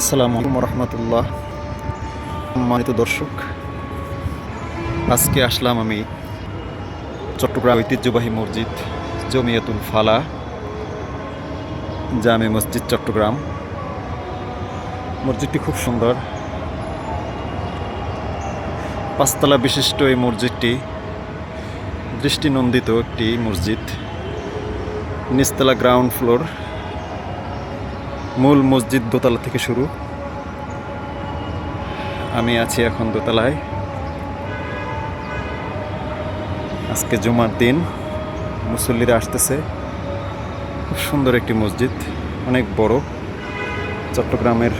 আসসালামু আলাইকুম রহমতুল্লাহ। সম্মানিত দর্শক, আজকে আসলাম আমি চট্টগ্রাম ঐতিহ্যবাহী মসজিদ জমিয়াতুল ফালা, জামে মসজিদ চট্টগ্রাম। মসজিদটি খুব সুন্দর। পাঁচতলা বিশিষ্ট এই মসজিদটি দৃষ্টিনন্দিত একটি মসজিদ। নিচতলা গ্রাউন্ড ফ্লোর। মূল মসজিদ দোতলা থেকে শুরু। আমি আছি এখন দোতলায়। আজকে জুমার দিন, মুসল্লিরা আসতেছে। খুব সুন্দর একটি মসজিদ, অনেক বড়। চট্টগ্রামের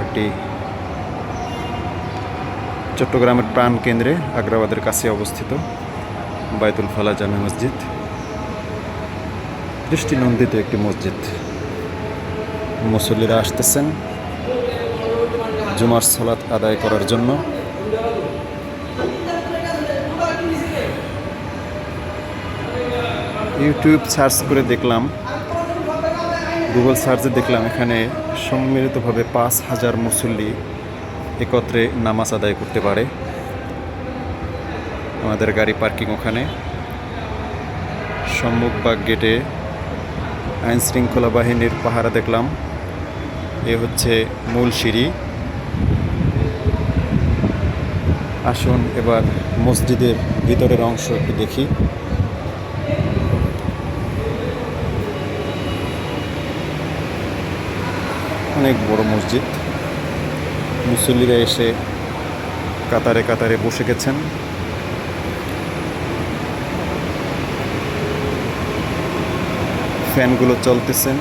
একটি চট্টগ্রামের প্রাণ কেন্দ্রে আগ্রাবাদের কাছে অবস্থিত। বাইতুল ফালা জামে মসজিদ। দৃষ্টিনন্দিত একটি মসজিদ। মুসল্লিরা আসতেছেন জুমার সালাত আদায় করার জন্য। ইউটিউব সার্চ করে দেখলাম, গুগল সার্চে দেখলাম এখানে সম্মিলিতভাবে পাঁচ হাজার মুসল্লি একত্রে নামাজ আদায় করতে পারে। আমাদের গাড়ি পার্কিং ওখানে। সম্মুখ বাগ গেটে আইন শৃঙ্খলা বাহিনীর পাহারা দেখলাম। এ হচ্ছে মূল সিঁড়ি। আসুন এবার মসজিদের ভিতরের অংশ একটু দেখি। অনেক বড় মসজিদ। মুসল্লিরা এসে কাতারে কাতারে বসে গেছেন। ফ্যানগুলো চলতেছেন।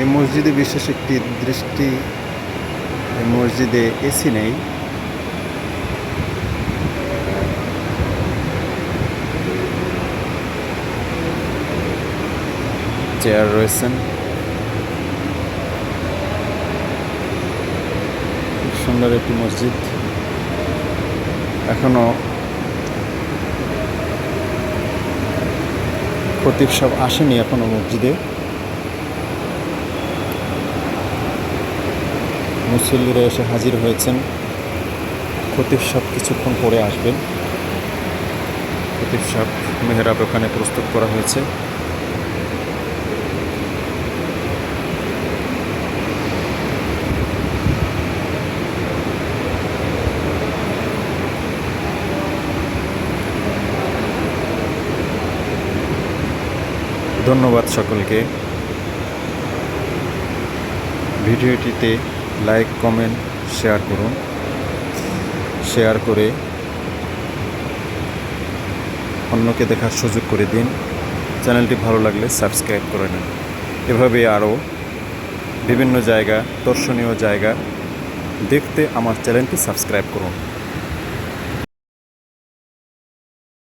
এই মসজিদে বিশেষ একটি দৃষ্টি মসজিদে এসি নেই। চেয়ার রয়েছেন। সুন্দর একটি মসজিদ। এখনও খতিব সব আসেনি এখনও মসজিদে। মুসল্লিরা এসে হাজির হয়েছেন। খতিব সব কিছুক্ষণ পরে আসবেন। খতিব সাহ মেহরাব ওখানে প্রস্তুত করা হয়েছে। ধন্যবাদ সকলকে। ভিডিওটিতে লাইক, কমেন্ট, শেয়ার করুন। শেয়ার করে অন্যকে দেখার সুযোগ করে দিন। চ্যানেলটি ভালো লাগলে সাবস্ক্রাইব করে নিন। এভাবে আরও বিভিন্ন জায়গা, দর্শনীয় জায়গা দেখতে আমার চ্যানেলটি সাবস্ক্রাইব করুন।